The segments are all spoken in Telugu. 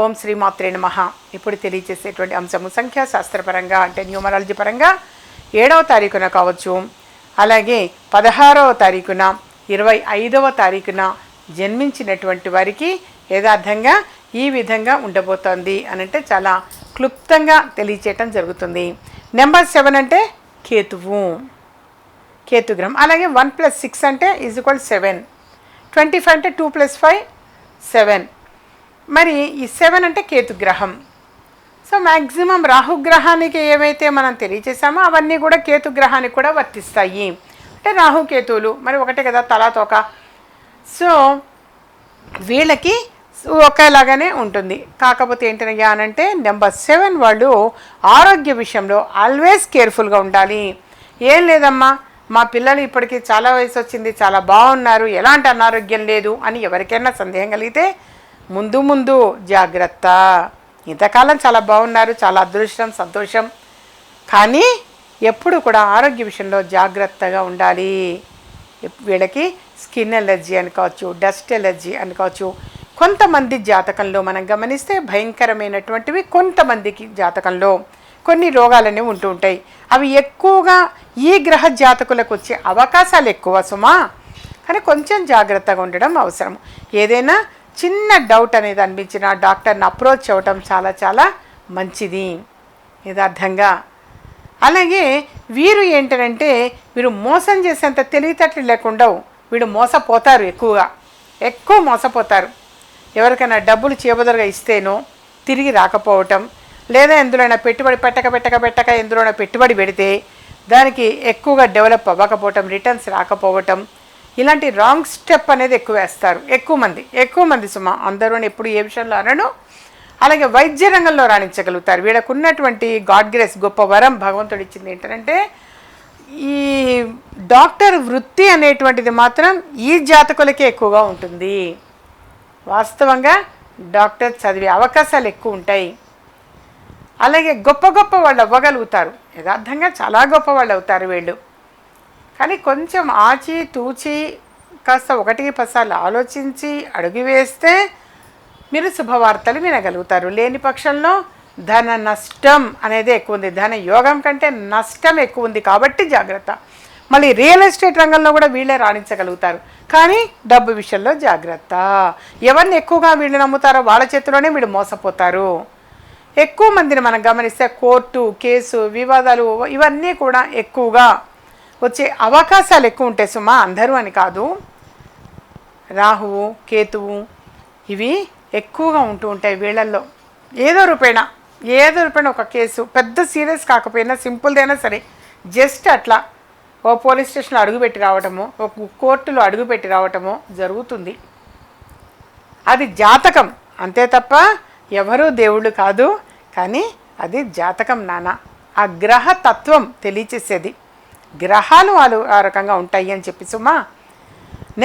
ఓం శ్రీమాత్రే నమ. ఇప్పుడు తెలియజేసేటువంటి అంశము సంఖ్యాశాస్త్రపరంగా అంటే న్యూమరాలజీ పరంగా ఏడవ తారీఖున కావచ్చు. అలాగే పదహారవ తారీఖున ఇరవై ఐదవ తారీఖున జన్మించినటువంటి వారికి యథార్థంగా ఈ విధంగా ఉండబోతోంది అని అంటే చాలా క్లుప్తంగా తెలియచేయటం జరుగుతుంది. నెంబర్ సెవెన్ అంటే కేతువు. కేతుగ్రహం. అలాగే వన్ ప్లస్ సిక్స్ అంటే is equal seven. Twenty five అంటే టూ ప్లస్ ఫైవ్ సెవెన్. మరి ఈ సెవెన్ అంటే కేతుగ్రహం సో మ్యాక్సిమం రాహుగ్రహానికి ఏవైతే మనం తెలియచేసామో అవన్నీ కూడా కేతుగ్రహానికి కూడా వర్తిస్తాయి. అంటే రాహుకేతువులు మరి ఒకటే కదా తలాతోక సో వీళ్ళకి ఒకేలాగానే ఉంటుంది. కాకపోతే ఏంటనయ్యా అంటే నెంబర్ సెవెన్ వాళ్ళు ఆరోగ్య విషయంలో ఆల్వేస్ కేర్ఫుల్గా ఉండాలి. ఏం లేదమ్మా మా పిల్లలు ఇప్పటికీ చాలా వయసు వచ్చింది చాలా బాగున్నారు ఎలాంటి అనారోగ్యం లేదు అని ఎవరికైనా సందేహం కలిగితే ముందు ముందు జాగ్రత్త. ఇంతకాలం చాలా బాగున్నారు చాలా అదృష్టం సంతోషం. కానీ ఎప్పుడు కూడా ఆరోగ్య విషయంలో జాగ్రత్తగా ఉండాలి. వీళ్ళకి స్కిన్ ఎలర్జీ అని కావచ్చు డస్ట్ ఎలర్జీ అని కావచ్చు కొంతమంది జాతకంలో మనం గమనిస్తే భయంకరమైనటువంటివి కొంతమందికి జాతకంలో కొన్ని రోగాలనే ఉంటూ ఉంటాయి. అవి ఎక్కువగా ఈ గ్రహ జాతకులకు వచ్చే అవకాశాలు ఎక్కువ సుమా. కానీ కొంచెం జాగ్రత్తగా ఉండడం అవసరం. ఏదైనా చిన్న డౌట్ అనేది అనిపించిన డాక్టర్ని అప్రోచ్ అవ్వటం చాలా చాలా మంచిది. యథార్థంగా. అలాగే వీరు ఏంటంటే వీరు మోసం చేసేంత తెలివితేటలు లేకుండా వీడు మోసపోతారు ఎక్కువగా. ఎక్కువ మోసపోతారు. ఎవరికైనా డబ్బులు చేబదులుగా ఇస్తేనో తిరిగి రాకపోవటం లేదా ఎందులోనైనా పెట్టుబడి పెట్టక పెట్టక పెట్టక ఎందులోనైనా పెట్టుబడి పెడితే దానికి ఎక్కువగా డెవలప్ అవ్వకపోవటం రిటర్న్స్ రాకపోవటం ఇలాంటి రాంగ్ స్టెప్ అనేది ఎక్కువ వేస్తారు. ఎక్కువ మంది. ఎక్కువ మంది సుమా అందరూ ఎప్పుడు ఏ విషయంలో అనను. అలాగే వైద్య రంగంలో రాణించగలుగుతారు. వీళ్ళకు ఉన్నటువంటి గాడ్ గ్రేస్ గొప్ప వరం భగవంతుడు ఇచ్చింది ఏంటంటే ఈ డాక్టర్ వృత్తి అనేటువంటిది మాత్రం ఈ జాతకులకే ఎక్కువగా ఉంటుంది. వాస్తవంగా డాక్టర్ చదివే అవకాశాలు ఎక్కువ ఉంటాయి. అలాగే గొప్ప గొప్ప వాళ్ళు అవ్వగలుగుతారు. యథార్థంగా చాలా గొప్ప వాళ్ళు అవుతారు వీళ్ళు. కానీ కొంచెం ఆచి తూచి కాస్త ఒకటికి పసాలు ఆలోచించి అడుగు వేస్తే మీరు శుభవార్తలు వినగలుగుతారు. లేని పక్షంలో ధన నష్టం అనేది ఎక్కువ ఉంది. ధన యోగం కంటే నష్టం ఎక్కువ ఉంది కాబట్టి జాగ్రత్త. మళ్ళీ రియల్ ఎస్టేట్ రంగంలో కూడా వీళ్ళే రాణించగలుగుతారు. కానీ డబ్బు విషయంలో జాగ్రత్త. ఎవరిని ఎక్కువగా వీళ్ళు నమ్ముతారో వాళ్ళ చేతిలోనే వీళ్ళు మోసపోతారు. ఎక్కువ మందిని మనం గమనిస్తే కోర్టు కేసు వివాదాలు ఇవన్నీ కూడా ఎక్కువగా వచ్చే అవకాశాలు ఎక్కువ ఉంటాయి సుమా అందరూ అని కాదు. రాహువు కేతువు ఇవి ఎక్కువగా ఉంటూ ఉంటాయి వీళ్ళల్లో. ఏదో రూపేణ ఏదో రూపేణ ఒక కేసు పెద్ద సీరియస్ కాకపోయినా సింపుల్దైనా సరే జస్ట్ అట్లా ఓ పోలీస్ స్టేషన్లో అడుగుపెట్టి రావటము ఒక కోర్టులో అడుగుపెట్టి రావటము జరుగుతుంది. అది జాతకం అంతే తప్ప ఎవరూ దేవుళ్ళు కాదు కానీ అది జాతకం నానా ఆ గ్రహ తత్వం తెలియచేసేది. గ్రహాలు వాళ్ళు ఆ రకంగా ఉంటాయి అని చెప్పి సుమా.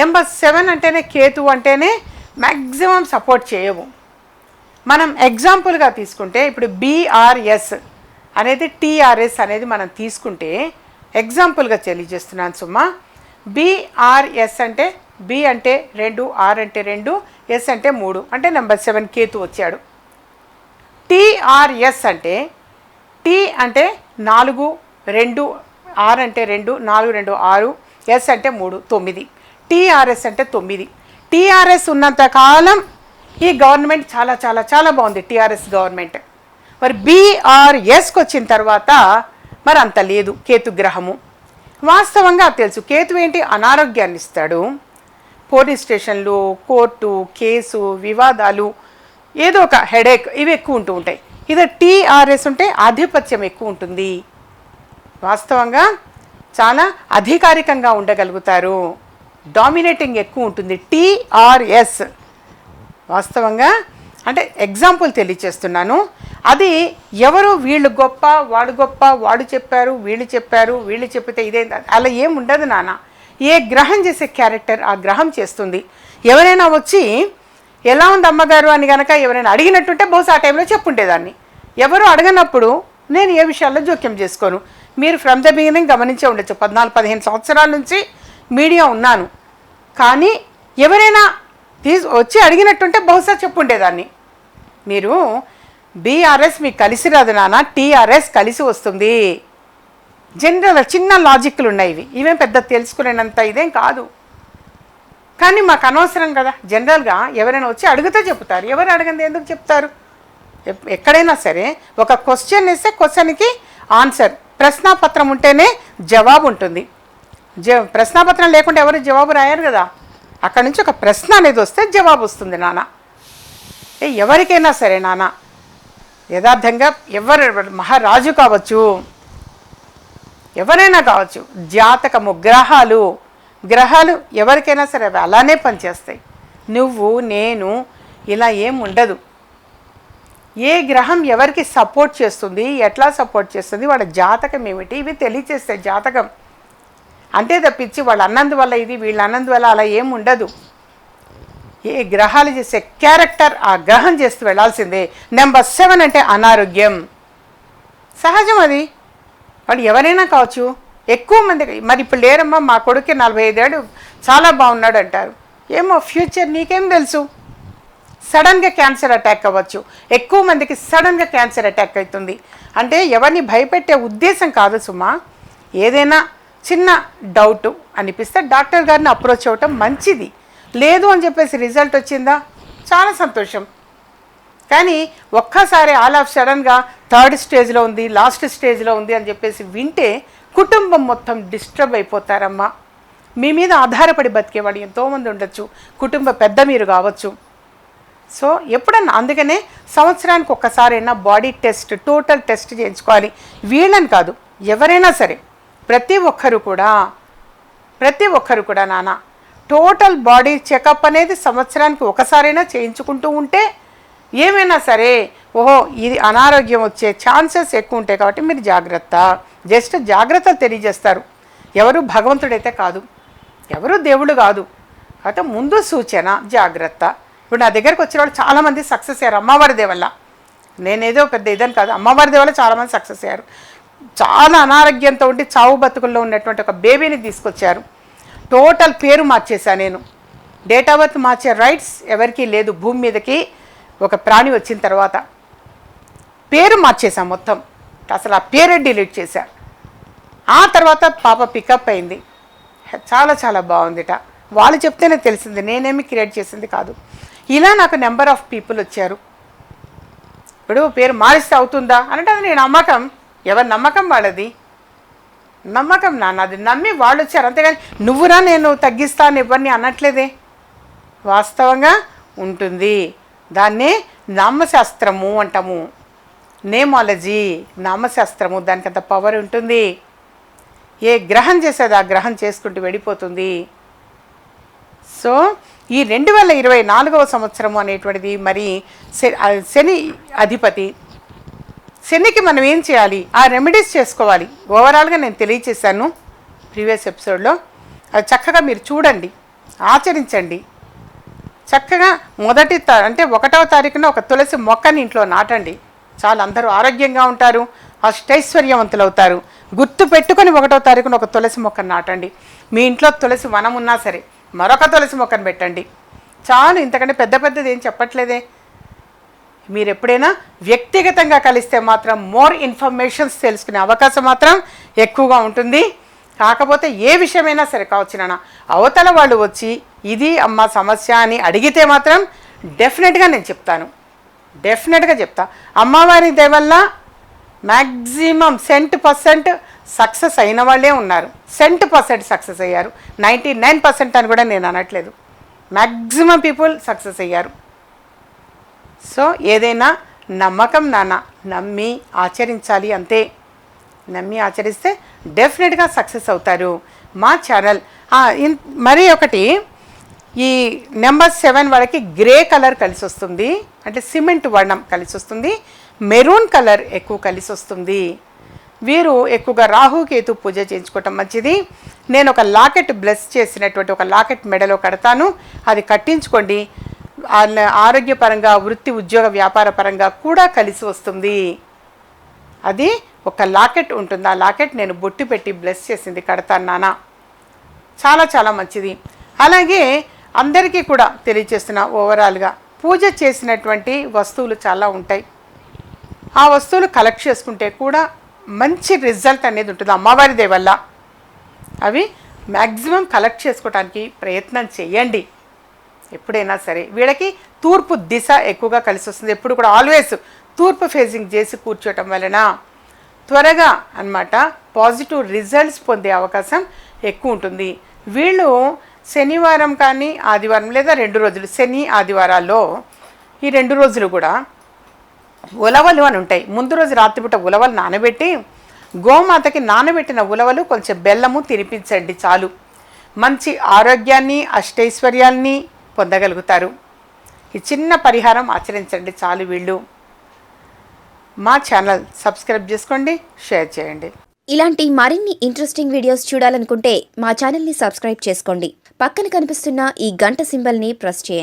నెంబర్ సెవెన్ అంటేనే కేతు అంటేనే మ్యాక్సిమం సపోర్ట్ చేయవు. మనం ఎగ్జాంపుల్గా తీసుకుంటే ఇప్పుడు బీఆర్ఎస్ అనేది టీఆర్ఎస్ అనేది మనం తీసుకుంటే ఎగ్జాంపుల్గా తెలియజేస్తున్నాను సుమా. బీఆర్ఎస్ అంటే బి అంటే రెండు ఆర్ అంటే రెండు ఎస్ అంటే మూడు అంటే నెంబర్ సెవెన్ కేతు వచ్చాడు. టీఆర్ఎస్ అంటే టీ అంటే నాలుగు రెండు ఆర్ అంటే రెండు నాలుగు రెండు ఆరు ఎస్ అంటే మూడు తొమ్మిది. టీఆర్ఎస్ అంటే తొమ్మిది. టీఆర్ఎస్ ఉన్నంత కాలం ఈ గవర్నమెంట్ చాలా చాలా చాలా బాగుంది టీఆర్ఎస్ గవర్నమెంట్. మరి బీఆర్ఎస్కి వచ్చిన తర్వాత మరి అంత లేదు కేతు గ్రహము. వాస్తవంగా తెలుసు. కేతు ఏంటి? అనారోగ్యాన్ని ఇస్తాడు. పోలీస్ స్టేషన్లు కోర్టు కేసు వివాదాలు ఏదో ఒక హెడేక్ ఇవి ఎక్కువ ఉంటూ ఉంటాయి. ఇది టీఆర్ఎస్ ఉంటే ఆధిపత్యం ఎక్కువ ఉంటుంది. వాస్తవంగా చాలా అధికారికంగా ఉండగలుగుతారు. డామినేటింగ్ ఎక్కువ ఉంటుంది. టీఆర్ఎస్ వాస్తవంగా అంటే ఎగ్జాంపుల్ తెలియచేస్తున్నాను. అది ఎవరు వీళ్ళు గొప్ప వాడు గొప్ప వాడు చెప్పారు వీళ్ళు చెప్పారు వీళ్ళు చెప్పితే ఇదే అలా ఏం ఉండదు నాన్న. ఏ గ్రహం చేసే క్యారెక్టర్ ఆ గ్రహం చేస్తుంది. ఎవరైనా వచ్చి ఎలా ఉంది అమ్మగారు అని కనుక ఎవరైనా అడిగినట్టుంటే బహుశా ఆ టైంలో చెప్పుండేదాన్ని. ఎవరు అడగనప్పుడు నేను ఏ విషయాల్లో జోక్యం చేసుకోను. మీరు ఫ్రమ్ ద బిగినింగ్ గమనించే ఉండొచ్చు. పద్నాలుగు పదిహేను సంవత్సరాల నుంచి మీడియా ఉన్నాను. కానీ ఎవరైనా తీసు వచ్చి అడిగినట్టుంటే బహుశా చెప్పుండేదాన్ని. మీరు బీఆర్ఎస్ మీకు కలిసి రాదు నాన్న టీఆర్ఎస్ కలిసి వస్తుంది. జనరల్ చిన్న లాజిక్లు ఉన్నాయి ఇవి. ఇవేం పెద్ద తెలుసుకునేంత ఇదేం కాదు. కానీ మాకు అనవసరం కదా. జనరల్గా ఎవరైనా వచ్చి అడిగితే చెప్తారు. ఎవరు అడగంది? ఎందుకు చెప్తారు? ఎక్కడైనా సరే ఒక క్వశ్చన్ ఇస్తే క్వశ్చన్కి ఆన్సర్ ప్రశ్నాపత్రం ఉంటేనే జవాబు ఉంటుంది. జ ప్రశ్నాపత్రం లేకుండా ఎవరు జవాబు రాయరు కదా. అక్కడ నుంచి ఒక ప్రశ్న అనేది వస్తే జవాబు వస్తుంది నాన్న ఏ ఎవరికైనా సరే నాన్న యథార్థంగా ఎవరు మహారాజు కావచ్చు ఎవరైనా కావచ్చు జాతకము గ్రహాలు గ్రహాలు ఎవరికైనా సరే అవి అలానే పనిచేస్తాయి. నువ్వు నేను ఇలా ఏం ఉండదు. ఏ గ్రహం ఎవరికి సపోర్ట్ చేస్తుంది ఎట్లా సపోర్ట్ చేస్తుంది వాళ్ళ జాతకం ఏమిటి ఇవి తెలియచేస్తే జాతకం. అంతే తప్పించి అన్నందు అన్నందువల్ల ఇది వీళ్ళు అన్నందువల్ల అలా ఏం ఉండదు. ఏ గ్రహాలు చేసే క్యారెక్టర్ ఆ గ్రహం చేస్తూ వెళ్ళాల్సిందే నెంబర్ సెవెన్ అంటే అనారోగ్యం. సహజం అది. వాడు ఎవరైనా కావచ్చు ఎక్కువ మంది మరి ఇప్పుడు లేరమ్మా మా కొడుకు నలభై ఐదేళ్ళు చాలా బాగున్నాడు అంటారు ఏమో ఫ్యూచర్ నీకేం తెలుసు. సడన్గా క్యాన్సర్ అటాక్ అవ్వచ్చు. ఎక్కువ మందికి సడన్గా క్యాన్సర్ అటాక్ అవుతుంది అంటే ఎవరిని భయపెట్టే ఉద్దేశం కాదు సుమా. ఏదైనా చిన్న డౌట్ అనిపిస్తే డాక్టర్ గారిని అప్రోచ్ అవ్వటం మంచిది. లేదు అని చెప్పేసి రిజల్ట్ వచ్చిందా? చాలా సంతోషం. కానీ ఒక్కసారి ఆల్ ఆఫ్ సడన్గా థర్డ్ స్టేజ్లో ఉంది లాస్ట్ స్టేజ్లో ఉంది అని చెప్పేసి వింటే కుటుంబం మొత్తం డిస్టర్బ్ అయిపోతారమ్మా. మీ మీద ఆధారపడి బతికేవాడు ఎంతోమంది ఉండొచ్చు. కుటుంబ పెద్ద మీరు కావచ్చు. సో ఎప్పుడన్నా అందుకనే సంవత్సరానికి ఒక్కసారైనా బాడీ టెస్ట్ టోటల్ టెస్ట్ చేయించుకోవాలి. వీళ్ళని కాదు ఎవరైనా సరే ప్రతి ఒక్కరు కూడా ప్రతి ఒక్కరు కూడా నాన్న టోటల్ బాడీ చెకప్ అనేది సంవత్సరానికి ఒకసారైనా చేయించుకుంటూ ఉంటే ఏమైనా సరే ఓహో ఇది అనారోగ్యం వచ్చే ఛాన్సెస్ ఎక్కువ ఉంటాయి కాబట్టి మీరు జాగ్రత్త. జస్ట్ జాగ్రత్తలు తెలియజేస్తారు. ఎవరు భగవంతుడైతే కాదు ఎవరు దేవుడు కాదు. కాకపోతే ముందు సూచన జాగ్రత్త. ఇప్పుడు నా దగ్గరకు వచ్చిన వాళ్ళు చాలామంది సక్సెస్ అయ్యారు. అమ్మవారి దేవల్ల. నేనేదో పెద్ద ఇదని కాదు. అమ్మవారి దేవల్ల చాలామంది సక్సెస్ అయ్యారు. చాలా అనారోగ్యంతో ఉండి చావు బతుకుల్లో ఉన్నటువంటి ఒక బేబీని తీసుకొచ్చారు. టోటల్ పేరు మార్చేసా నేను. డేట్ ఆఫ్ బర్త్ మార్చే రైట్స్ ఎవరికీ లేదు. భూమి మీదకి ఒక ప్రాణి వచ్చిన తర్వాత. పేరు మార్చేసా మొత్తం. అసలు ఆ పేరే డిలీట్ చేశా. ఆ తర్వాత పాప పికప్ అయింది. చాలా చాలా బాగుందిట. వాళ్ళు చెప్తేనే తెలిసింది. నేనేమి క్రియేట్ చేసింది కాదు. ఇలా నాకు నెంబర్ ఆఫ్ పీపుల్ వచ్చారు. ఇప్పుడు పేరు మారిస్తే అవుతుందా? అంటే అది నేను నమ్మకం. ఎవరి నమ్మకం వాళ్ళది? నమ్మకం నాన్న అది నమ్మి వాళ్ళు వచ్చారు. అంతేగాని నువ్వురా నేను తగ్గిస్తాను ఇవ్వని అనట్లేదే? వాస్తవంగా ఉంటుంది. దాన్నే నామశాస్త్రము అంటాము. నేమాలజీ నామశాస్త్రము దానికి అంత పవర్ ఉంటుంది. ఏ గ్రహం చేసేది ఆ గ్రహం చేసుకుంటూ వెళ్ళిపోతుంది. సో ఈ రెండు వేల ఇరవై నాలుగవ సంవత్సరము అనేటువంటిది మరి శ- శని అధిపతి. శనికి మనం ఏం చేయాలి? ఆ రెమెడీస్ చేసుకోవాలి. ఓవరాల్గా నేను తెలియచేశాను ప్రీవియస్ ఎపిసోడ్లో. అది చక్కగా మీరు చూడండి. ఆచరించండి. చక్కగా మొదటి తా అంటే ఒకటవ తారీఖున ఒక తులసి మొక్కని ఇంట్లో నాటండి. చాలా అందరూ ఆరోగ్యంగా ఉంటారు అష్టైశ్వర్యవంతులు అవుతారు గుర్తు పెట్టుకొని ఒకటవ తారీఖున ఒక తులసి మొక్కను నాటండి. మీ ఇంట్లో తులసి వనం ఉన్నా సరే మరొక తులసి మొక్కను పెట్టండి. చాలు ఇంతకంటే పెద్ద పెద్దది ఏం చెప్పట్లేదే. మీరు ఎప్పుడైనా వ్యక్తిగతంగా కలిస్తే మాత్రం మోర్ ఇన్ఫర్మేషన్స్ తెలుసుకునే అవకాశం మాత్రం ఎక్కువగా ఉంటుంది. కాకపోతే ఏ విషయమైనా సరే కావచ్చు నాన్న అవతల వాళ్ళు వచ్చి ఇది అమ్మ సమస్య అని అడిగితే మాత్రం డెఫినెట్గా నేను చెప్తాను. డెఫినెట్గా చెప్తా. అమ్మవారి దయవల్ల మ్యాక్సిమం సెంట్ పర్సెంట్ సక్సెస్ అయిన వాళ్ళే ఉన్నారు. సెంట్ పర్సెంట్ సక్సెస్ అయ్యారు. నైంటీ నైన్ పర్సెంట్ అని కూడా నేను అనట్లేదు. మ్యాక్సిమం పీపుల్ సక్సెస్ అయ్యారు. సో ఏదైనా నమ్మకం నాన్న నమ్మి ఆచరించాలి అంతే. నమ్మి ఆచరిస్తే డెఫినెట్గా సక్సెస్ అవుతారు. మా ఛానల్ మరీ మరి ఒకటి ఈ నెంబర్ సెవెన్ వాళ్ళకి గ్రే కలర్ కలిసి వస్తుంది అంటే సిమెంట్ వర్ణం కలిసి వస్తుంది మెరూన్ కలర్ ఎక్కువ కలిసి వస్తుంది వీరు ఎక్కువగా రాహుకేతు పూజ చేయించుకోవటం మంచిది. నేను ఒక లాకెట్ బ్లెస్ చేసినటువంటి ఒక లాకెట్ మెడలో కడతాను. అది కట్టించుకోండి. ఆరోగ్యపరంగా వృత్తి ఉద్యోగ వ్యాపార పరంగా కూడా కలిసి వస్తుంది. అది ఒక లాకెట్ ఉంటుంది. ఆ లాకెట్ నేను బొట్టు పెట్టి బ్లెస్ చేసింది. కడతాను నాన్న చాలా చాలా మంచిది. అలాగే అందరికీ కూడా తెలియజేస్తున్న ఓవరాల్గా. పూజ చేసినటువంటి వస్తువులు చాలా ఉంటాయి. ఆ వస్తువులు కలెక్ట్ చేసుకుంటే కూడా మంచి రిజల్ట్ అనేది ఉంటుంది. అమ్మవారి దయ వల్ల. అవి మ్యాక్సిమం కలెక్ట్ చేసుకోవడానికి ప్రయత్నం చేయండి. ఎప్పుడైనా సరే. వీళ్ళకి తూర్పు దిశ ఎక్కువగా కలిసి వస్తుంది. ఎప్పుడు కూడా ఆల్వేస్ తూర్పు ఫేసింగ్ చేసి కూర్చోవటం వలన త్వరగా అన్నమాట పాజిటివ్ రిజల్ట్స్ పొందే అవకాశం ఎక్కువ ఉంటుంది. వీళ్ళు శనివారం కానీ ఆదివారం లేదా రెండు రోజులు శని ఆదివారాల్లో ఈ రెండు రోజులు కూడా ఉలవలు అని ఉంటాయి. ముందు రోజు రాత్రిపూట ఉలవలు నానబెట్టి గోమాతకి నానబెట్టిన ఉలవలు కొంచెం బెల్లము తినిపించండి చాలు. మంచి ఆరోగ్యాన్ని అష్టైశ్వర్యాల్ని పొందగలుగుతారు. ఈ చిన్న పరిహారం ఆచరించండి చాలు వీళ్ళు. మా ఛానల్ సబ్స్క్రైబ్ చేసుకోండి షేర్ చేయండి. ఇలాంటి మరిన్ని ఇంట్రెస్టింగ్ వీడియోస్ చూడాలనుకుంటే మా ఛానల్ని సబ్స్క్రైబ్ చేసుకోండి. పక్కన కనిపిస్తున్న ఈ గంట సింబల్ని ప్రెస్ చేయండి.